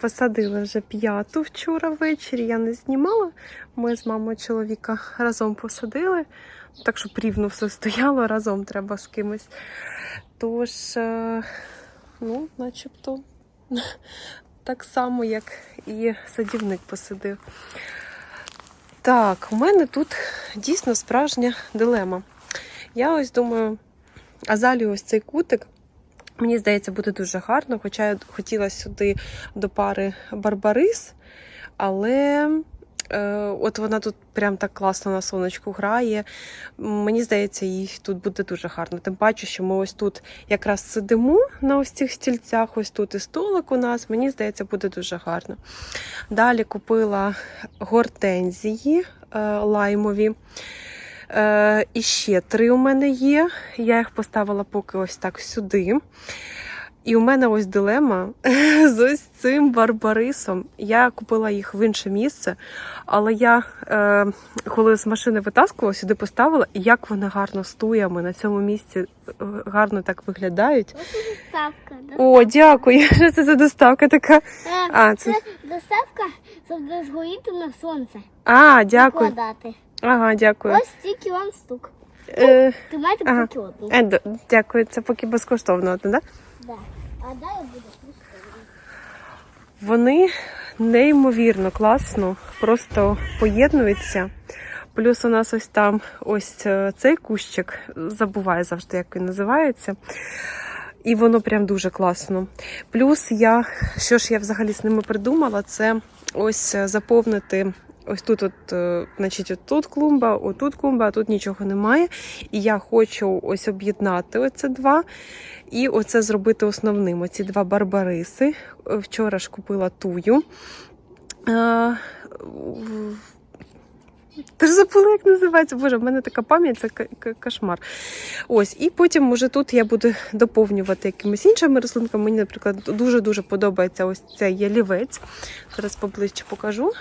Посадила вже п'яту вчора ввечері. Я не знімала. Ми з мамою чоловіка разом посадили. Так, щоб рівно все стояло, разом треба з кимось. Тож, е, ну, начебто, так само, як і садівник посадив. Так, у мене тут дійсно справжня дилема. Я ось думаю, азалію ось цей кутик. Мені здається, буде дуже гарно, хоча я хотіла сюди до пари Барбарис, але е, от вона тут прям так класно на сонечку грає. Мені здається, їй тут буде дуже гарно. Тим паче, що ми ось тут якраз сидимо на ось цих стільцях, ось тут і столик у нас. Мені здається, буде дуже гарно. Далі купила гортензії е, лаймові. Е, і ще три у мене є. Я їх поставила поки ось так сюди. І у мене ось дилема з ось цим барбарисом. Я купила їх в інше місце, але я, е, коли з машини витаскувала, сюди поставила, і як вони гарно з туями на цьому місці е, гарно так виглядають. Ось і доставка. О, дякую! Що це за доставка така? Е, А, це- це доставка, щоб не згоріти на сонце. А, дякую. Вкладати. Ага, дякую. Ось стільки вам штук. Е, Ти маєте Ага. поки одну. е, д- дякую, це поки безкоштовно, так? Да? Да. А далі буде безкоштовно. Вони неймовірно класно, просто поєднуються. Плюс у нас ось там ось е, цей кущик, забуваю завжди, як він називається. І воно прям дуже класно. Плюс я, що ж я взагалі з ними придумала, це ось е, заповнити. Ось тут, от, е, значить, от тут клумба, отут клумба, а тут нічого немає. І я хочу ось об'єднати оце два. І оце зробити основним. Оці два барбариси. Е, Вчора ж купила тую. Е, Ти ж забула, як називається. Боже, в мене така пам'ять, це кошмар. Ось, і потім уже тут я буду доповнювати якимись іншими рослинками. Мені, наприклад, дуже-дуже подобається ось цей ялівець. Зараз поближче покажу.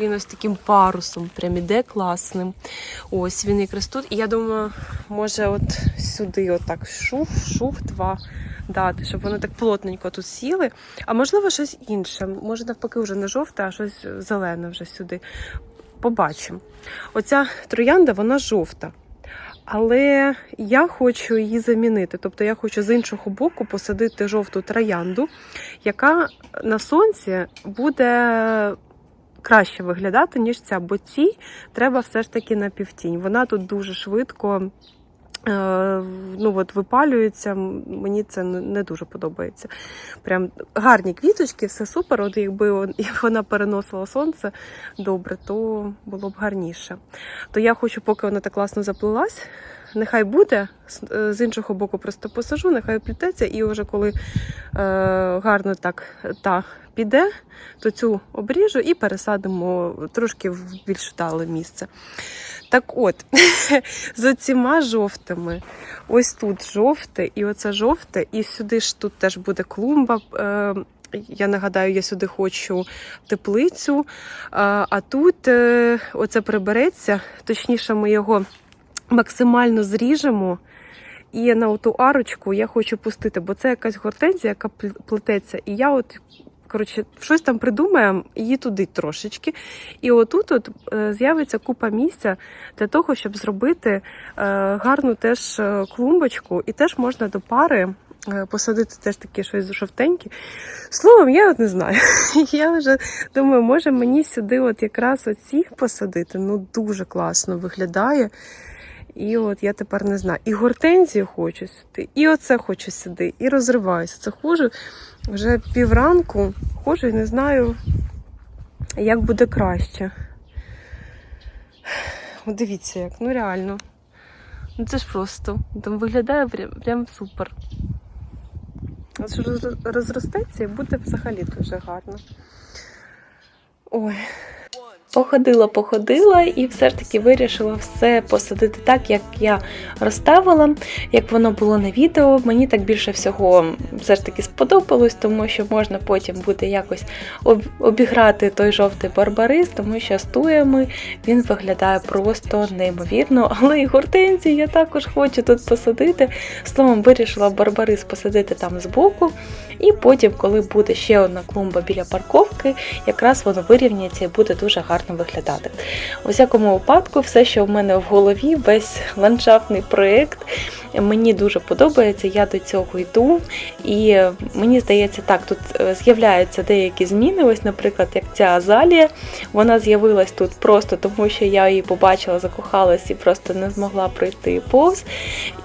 Він ось таким парусом прям іде класним. Ось він якраз тут. І я думаю, може, от сюди, отак шуф, шуф, два дати, щоб вони так плотненько тут сіли. А можливо, щось інше. Може, навпаки, вже не жовте, а щось зелене вже сюди. Побачимо. Оця троянда, вона жовта. Але я хочу її замінити. Тобто я хочу з іншого боку посадити жовту троянду, яка на сонці буде краще виглядати, ніж ця, бо цій треба все ж таки на півтінь. Вона тут дуже швидко. е, Ну, от випалюється, мені це не дуже подобається. Прям гарні квіточки, все супер. От якби он- як вона переносила сонце добре, то було б гарніше. То я хочу, поки вона так класно заплилась, нехай буде. З- е, іншого боку, просто посажу, нехай плітеться, і вже коли е, гарно так та піде, то цю обріжу і пересадимо трошки в більш вдале місце. Так от, з оціма жовтими. Ось тут жовте, і оце жовте, і сюди ж тут теж буде клумба. Е, я нагадаю, я сюди хочу теплицю, а, а тут е, оце прибереться, точніше, ми його максимально зріжемо. І на оту арочку я хочу пустити, бо це якась гортензія, яка пл- плететься. І я от, коротше, щось там придумаємо, її туди трошечки. І отут от е, з'явиться купа місця для того, щоб зробити е, гарну теж е, клумбочку, і теж можна до пари посадити теж таке щось жовтеньке. Словом, я от не знаю. Я вже думаю, може мені сюди от якраз оцих посадити. Ну дуже класно виглядає. І от я тепер не знаю. І гортензію хочу сюди, і оце хочу сюди, і розриваюся. Це хожу вже півранку, хожу і не знаю, як буде краще. От Дивіться, як, ну реально. Ну це ж просто. Там виглядає прям, прям супер. Що розростеться і буде взагалі дуже гарно. Ой. Походила, походила і все ж таки вирішила все посадити так, як я розставила, як воно було на відео. Мені так більше всього все ж таки сподобалось, тому що можна потім буде якось обіграти той жовтий барбарис, тому що з туями він виглядає просто неймовірно. Але і гортензії я також хочу тут посадити. Словом, вирішила барбарис посадити там збоку. І потім, коли буде ще одна клумба біля парковки, якраз воно вирівняється і буде дуже гарно виглядати. У всякому випадку, все, що в мене в голові, весь ландшафтний проєкт, мені дуже подобається. Я до цього йду, і мені здається, так, тут е, з'являються деякі зміни. Ось, наприклад, як ця азалія, вона з'явилась тут просто тому, що я її побачила, закохалась і просто не змогла пройти повз.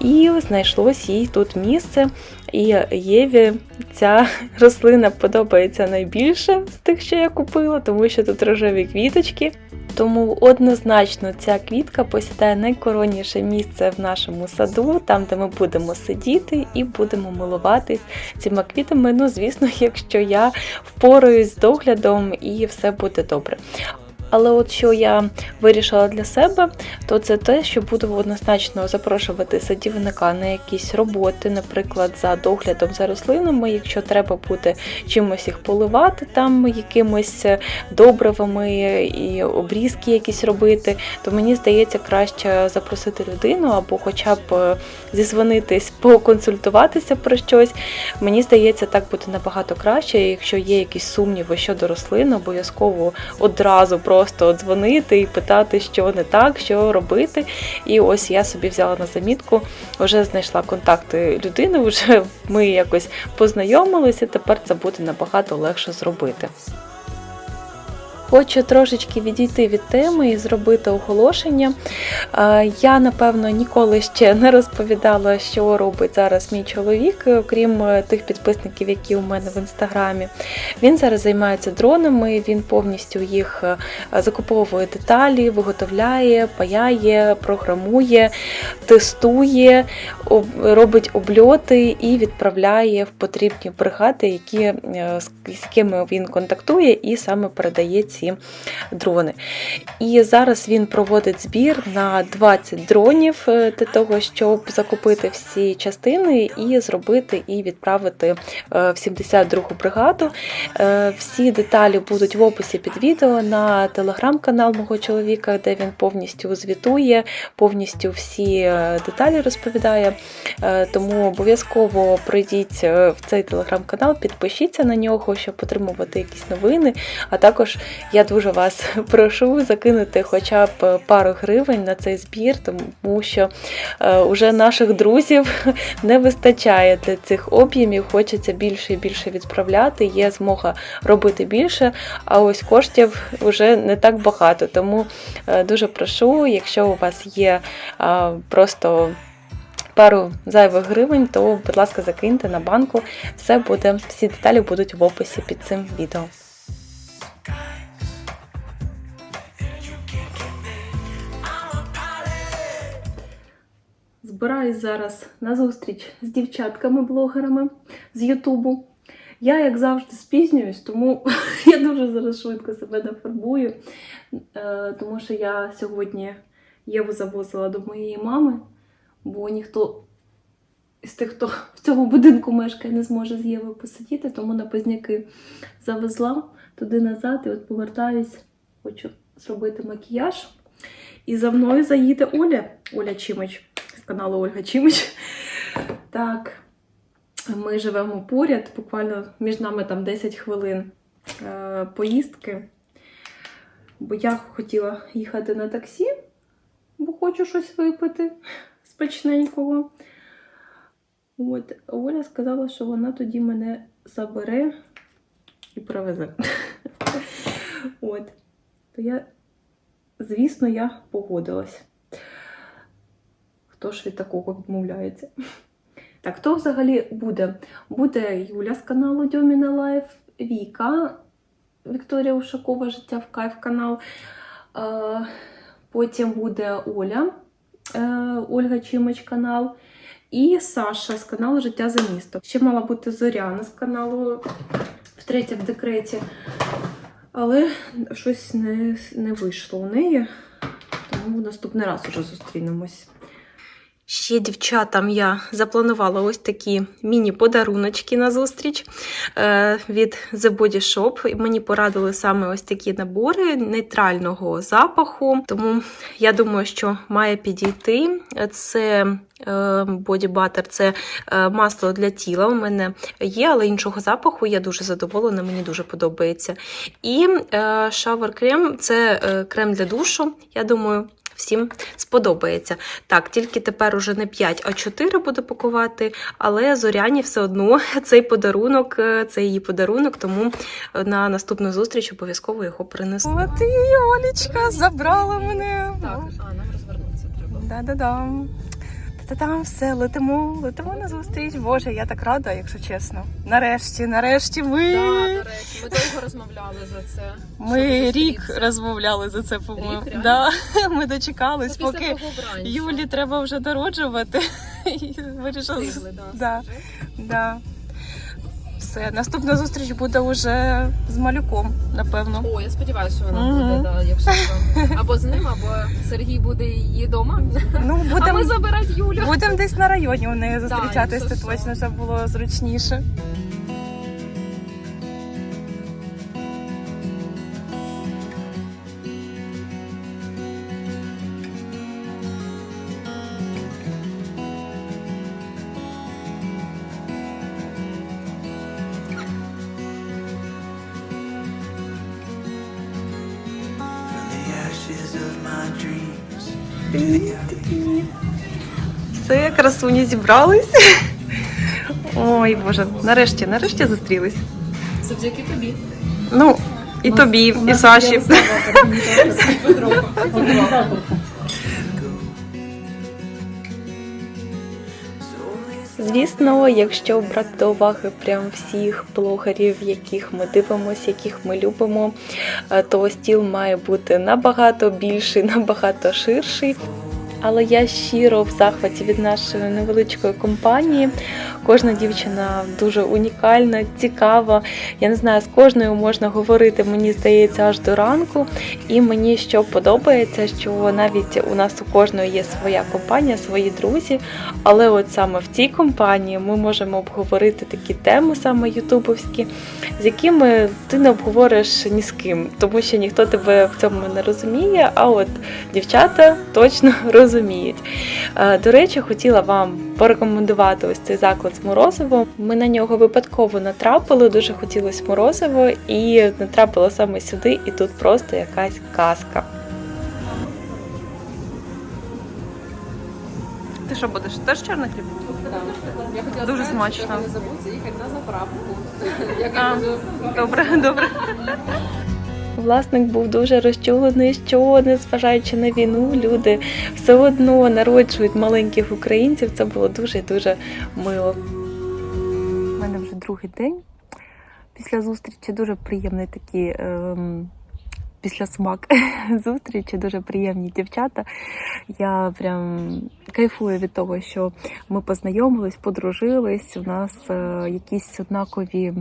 І знайшлось їй тут місце. І Єві ця рослина подобається найбільше з тих, що я купила, тому що тут рожеві квіточки. Тому однозначно ця квітка посідає найкоронніше місце в нашому саду, там, де ми будемо сидіти і будемо милуватись цими квітами. Ну, звісно, якщо я впораюсь з доглядом і все буде добре. Але от що я вирішила для себе, то це те, що буду однозначно запрошувати садівника на якісь роботи, наприклад, за доглядом за рослинами, якщо треба буде чимось їх поливати, там якимось добривами і обрізки якісь робити, то мені здається краще запросити людину або хоча б е, зізвонитись, поконсультуватися про щось. Мені здається, так буде набагато краще. Якщо є якісь сумніви щодо рослин, обов'язково одразу просто дзвонити і питати, що не так, що робити. І ось я собі взяла на замітку, вже знайшла контакти людини, вже ми якось познайомилися. Тепер це буде набагато легше зробити. Хочу трошечки відійти від теми і зробити оголошення. Е, Я, напевно, ніколи ще не розповідала, що робить зараз мій чоловік, окрім е, тих підписників, які у мене в інстаграмі. Він зараз займається дронами, він повністю їх е, закуповує деталі, виготовляє, паяє, програмує, тестує, робить обльоти і відправляє в потрібні бригади, які, е, з якими він контактує, і саме передає ці дрони. І зараз він проводить збір на 20 дронів е, для того, щоб закупити всі частини і зробити і відправити е, в 72-гу бригаду. Е, Всі деталі будуть в описі під відео на телеграм-канал мого чоловіка, де він повністю звітує, повністю всі деталі розповідає. Тому обов'язково пройдіть е, в цей телеграм-канал, підпишіться на нього, щоб отримувати якісь новини. А також я дуже вас прошу закинути хоча б пару гривень на цей збір, тому що е, уже наших друзів не вистачає для цих об'ємів. Хочеться більше і більше відправляти. Є змога робити більше, а ось коштів вже не так багато. Тому е, дуже прошу, якщо у вас є е, просто. Пару зайвих гривень, то, будь ласка, закиньте на банку. Все буде, всі деталі будуть в описі під цим відео. Збираюсь зараз на зустріч з дівчатками-блогерами з Ютубу. Я, як завжди, спізнююсь, тому я дуже зараз швидко себе нафарбую, Е, тому що я сьогодні Єву завозила до моєї мами, бо ніхто з тих, хто в цьому будинку мешкає, не зможе з Євою посидіти, тому на Позняки завезла туди назад і от повертаюсь, хочу зробити макіяж. І за мною заїде Оля, Оля Чимич каналу Ольга Чимич. Так, ми живемо поряд, буквально між нами там 10 хвилин е, поїздки. Бо я хотіла їхати на таксі, бо хочу щось випити смачненького. От, Оля сказала, що вона тоді мене забере і привезе. От. То я, звісно, я погодилась. Хто ж від такого відмовляється? Так, хто взагалі буде? Буде Юля з каналу Дьоміна Лайф, Віка, Вікторія Ушакова, Життя в Кайф канал. Е, Потім буде Оля, е, Ольга Чимич канал. І Саша з каналу Життя за місто. Ще мала бути Зоряна з каналу втретє в декреті. Але щось не, не вийшло у неї, тому в наступний раз уже зустрінемось. Ще дівчатам я запланувала ось такі міні-подаруночки на зустріч е, від The Body Shop. Мені порадили саме ось такі набори нейтрального запаху. Тому я думаю, що має підійти. Це е, Body Butter, це е, масло для тіла. У мене є, але іншого запаху. Я дуже задоволена, мені дуже подобається. І Shower Cream це крем для душу. Я думаю. Всім сподобається. Так, тільки тепер уже не 5, а 4 буду пакувати, але Зоряні все одно цей подарунок, е, це її подарунок, тому на наступну зустріч обов'язково його принесу. От і Олічка забрала мене. Так, а нам розвернутися треба. Да-да-дам. Та-та-там, все, летимо, летимо на зустріч. Боже, я так рада, якщо чесно. Нарешті, нарешті ми. Да, до речі, ми довго розмовляли за це. Ми щоб рік зустрітися. розмовляли за це, по-моєму. Рік, реально? Да, ми Ну, дочекались, після поки того бранчу. Юлі треба вже народжувати. І вирішили. Встигли, да, Да. скажи. Да. Все, наступна зустріч буде вже з малюком, напевно. О, я сподіваюся, що вона Мгм. буде, да, якщо там або з ним, або Сергій буде її вдома. Ну, А будемо ми забирати Юлю. будем десь на районі у неї зустрічатись, якщо що. точно щоб було зручніше. Dreams. Все, красуні зібрались. Ой, Боже, нарешті, нарешті зустрілись. Завдяки тобі. Ну, і тобі, і Саші. Звісно, якщо брати до уваги прям всіх блогерів, яких ми дивимося, яких ми любимо, е, то стіл має бути набагато більший, набагато ширший. Але я щиро в захваті від нашої невеличкої компанії. Кожна дівчина дуже унікальна, цікава. Я не знаю, з кожною можна говорити, мені здається, аж до ранку. І мені що подобається, що навіть у нас у кожної є своя компанія, свої друзі. Але от саме в цій компанії ми можемо обговорити такі теми, саме ютубовські, з якими ти не обговориш ні з ким, тому що ніхто тебе в цьому не розуміє. А от дівчата точно розуміють. Е, До речі, хотіла вам порекомендувати ось цей заклад з морозивом. Ми на нього випадково натрапили, дуже хотілося морозиво, і натрапила саме сюди, і тут просто якась казка. Ти що будеш? Теж чорний хліб? Я хотіла Дуже сказати, смачно. що Не забудь заїхати на заправку. Як А. я Добре, добре. Власник був дуже розчулений, що незважаючи на війну, люди все одно народжують маленьких українців. Це було дуже дуже мило. У мене вже другий день після зустрічі. Дуже приємний такий ем, після смак зустрічі, дуже приємні дівчата. Я прям кайфую від того, що ми познайомились, подружились. У нас е, якісь однакові.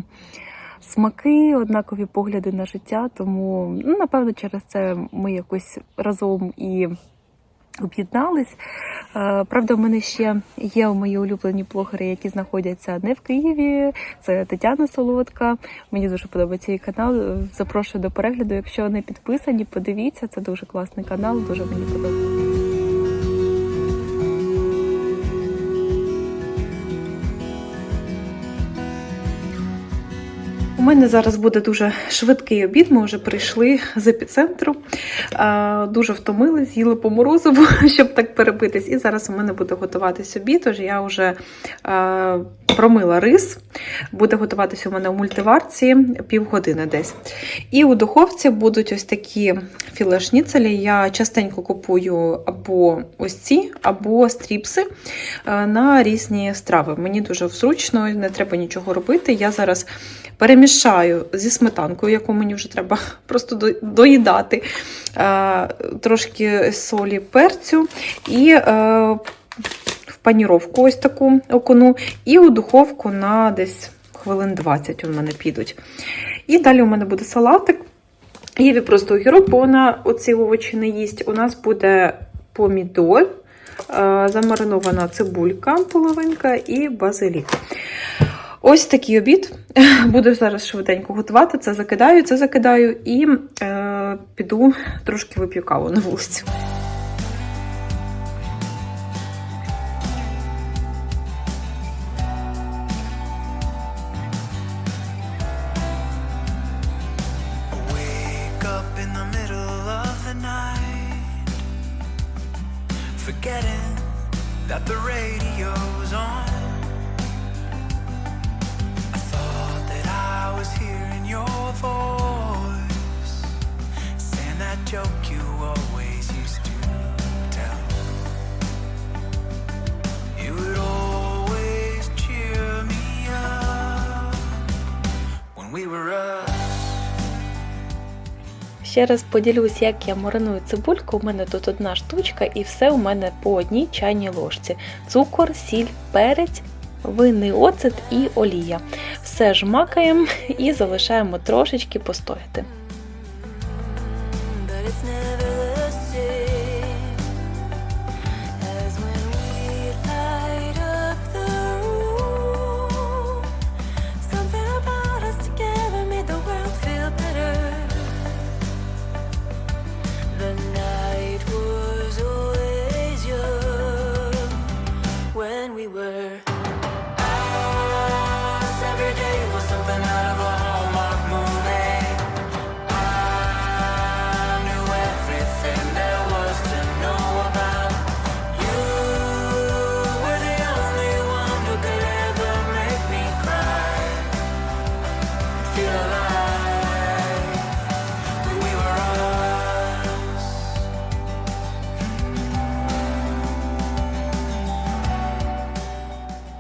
Смаки, однакові погляди на життя, тому ну, напевно через це ми якось разом і об'єднались. Е, Правда, в мене ще є мої улюблені блогери, які знаходяться не в Києві. Це Тетяна Солодка. Мені дуже подобається її канал. Запрошую до перегляду. Якщо не підписані, подивіться. Це дуже класний канал, дуже мені подобається. У мене зараз буде дуже швидкий обід. Ми вже прийшли з епіцентру. Дуже втомили, з'їли по морозиву, щоб так перебитись. І зараз у мене буде готуватись обід. Тож я вже промила рис. Буде готуватися у мене у мультиварці півгодини десь. І у духовці будуть ось такі філе шніцелі. Я частенько купую або ось ці, або стріпси на різні страви. Мені дуже зручно, не треба нічого робити. Я зараз перемішаю зі сметанкою, яку мені вже треба просто доїдати, е, трошки солі, перцю і е, в паніровку ось таку окуну, і у духовку на десь хвилин 20 у мене підуть. І далі у мене буде салатик. Єві просто огірок, бо вона оці овочі не їсть. У нас буде помідор, е, замаринована цибулька, половинка і базилік. Ось такий обід. Буду зараз швиденько готувати. Це закидаю, це закидаю і е, піду трошки вип'ю каву на night, forgetting that the radio's on. Your voice, saying that joke you always used to tell. You would always cheer me up when we were us. Ще раз поділюсь, як я мариную цибульку. У мене тут одна штучка, і все у мене по одній чайній ложці: цукор, сіль, перець, винний оцет і олія. Все ж макаємо і залишаємо трошечки постояти.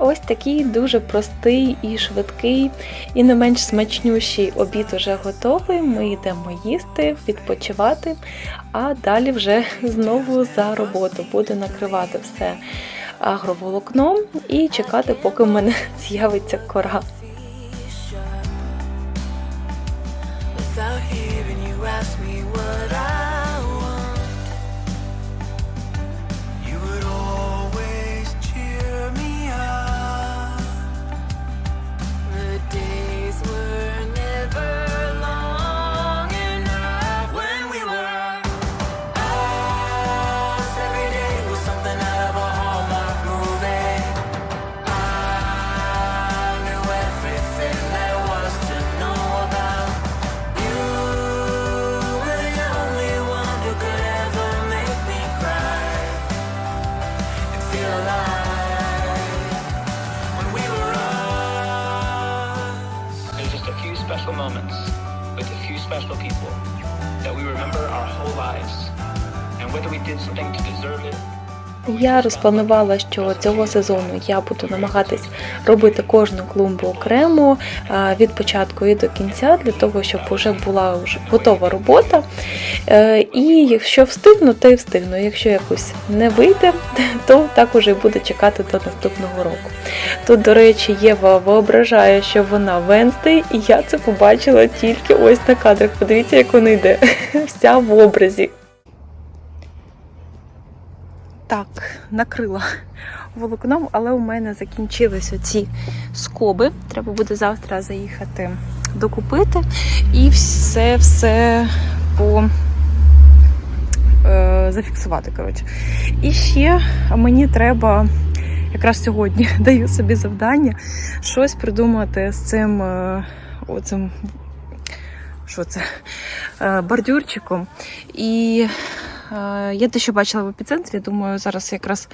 Ось такий дуже простий і швидкий, і не менш смачнющий обід уже готовий. Ми йдемо їсти, відпочивати, а далі вже знову за роботу. Буду накривати все агроволокном і чекати, поки в мене з'явиться кора. Я розпланувала, що цього сезону я буду намагатись робити кожну клумбу окремо від початку і до кінця, для того, щоб вже була вже готова робота. Е, І якщо встигну, то й встигну. Якщо якось не вийде, то так уже буде чекати до наступного року. Тут, до речі, Єва воображає, що вона Венстей, і я це побачила тільки ось на кадрах. Подивіться, як вона йде. Вся в образі. Так, накрила волокном, але у мене закінчились оці скоби. Треба буде завтра заїхати докупити і все все по е, зафіксувати. Коротше. І ще мені треба якраз сьогодні даю собі завдання щось придумати з цим е, оцим. Що це? Е, бордюрчиком. І Е, Я дещо бачила в епіцентрі, думаю, зараз якраз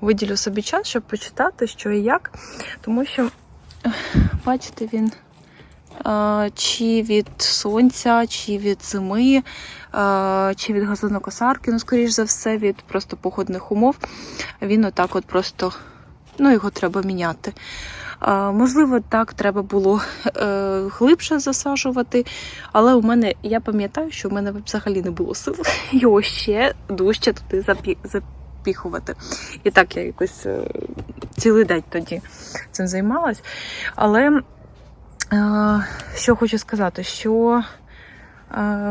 виділю собі час, щоб почитати, що і як. Тому що, бачите, він е, чи від сонця, чи від зими, е, чи від газонокосарки, ну, скоріш за все, від просто погодних умов. Він отак от просто, ну, його треба міняти. Можливо, так треба було е, глибше засаджувати, але у мене, я пам'ятаю, що в мене взагалі не було сил його ще дужче туди запіхувати. І так я якось е, цілий день тоді цим займалась. Але е, що хочу сказати, що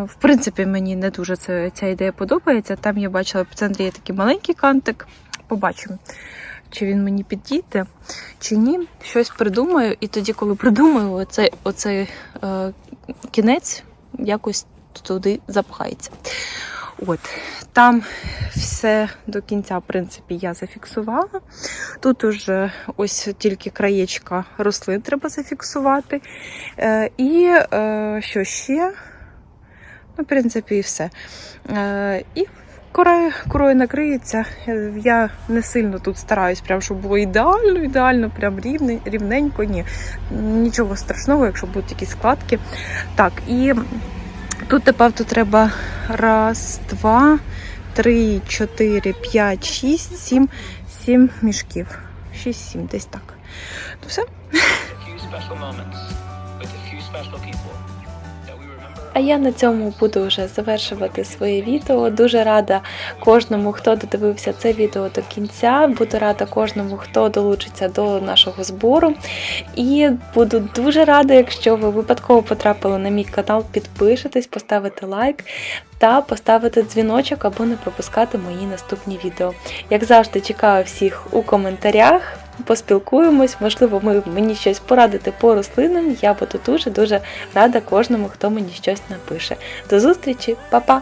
В принципі, мені не дуже це, ця ідея подобається. Там я бачила в центрі є такий маленький кантик. Побачимо, чи він мені підійде, чи ні. Щось придумаю, і тоді, коли придумаю, оцей, оцей е, кінець якось туди запхається. От, там все до кінця, в принципі, я зафіксувала. Тут уже ось тільки краєчка рослин треба зафіксувати. Е, і е, що ще? Ну, в принципі, і все. Е, і корою, корою накриється. Я не сильно тут стараюсь, прям, щоб було ідеально, ідеально, прям рівне, рівненько. Ні. Нічого страшного, якщо будуть якісь складки. Так, і тут, напевно, треба раз, два, три, чотири, п'ять, шість, сім, сім мішків. Шість-сім, десь так. Ну все. А я на цьому буду вже завершувати своє відео. Дуже рада кожному, хто додивився це відео до кінця. Буду рада кожному, хто долучиться до нашого збору. І буду дуже рада, якщо ви випадково потрапили на мій канал, підпишитесь, поставити лайк та поставити дзвіночок, аби не пропускати мої наступні відео. Як завжди, чекаю всіх у коментарях. Поспілкуємось, можливо, ви мені щось порадите по рослинам. Я буду дуже дуже рада кожному, хто мені щось напише. До зустрічі, Па-па!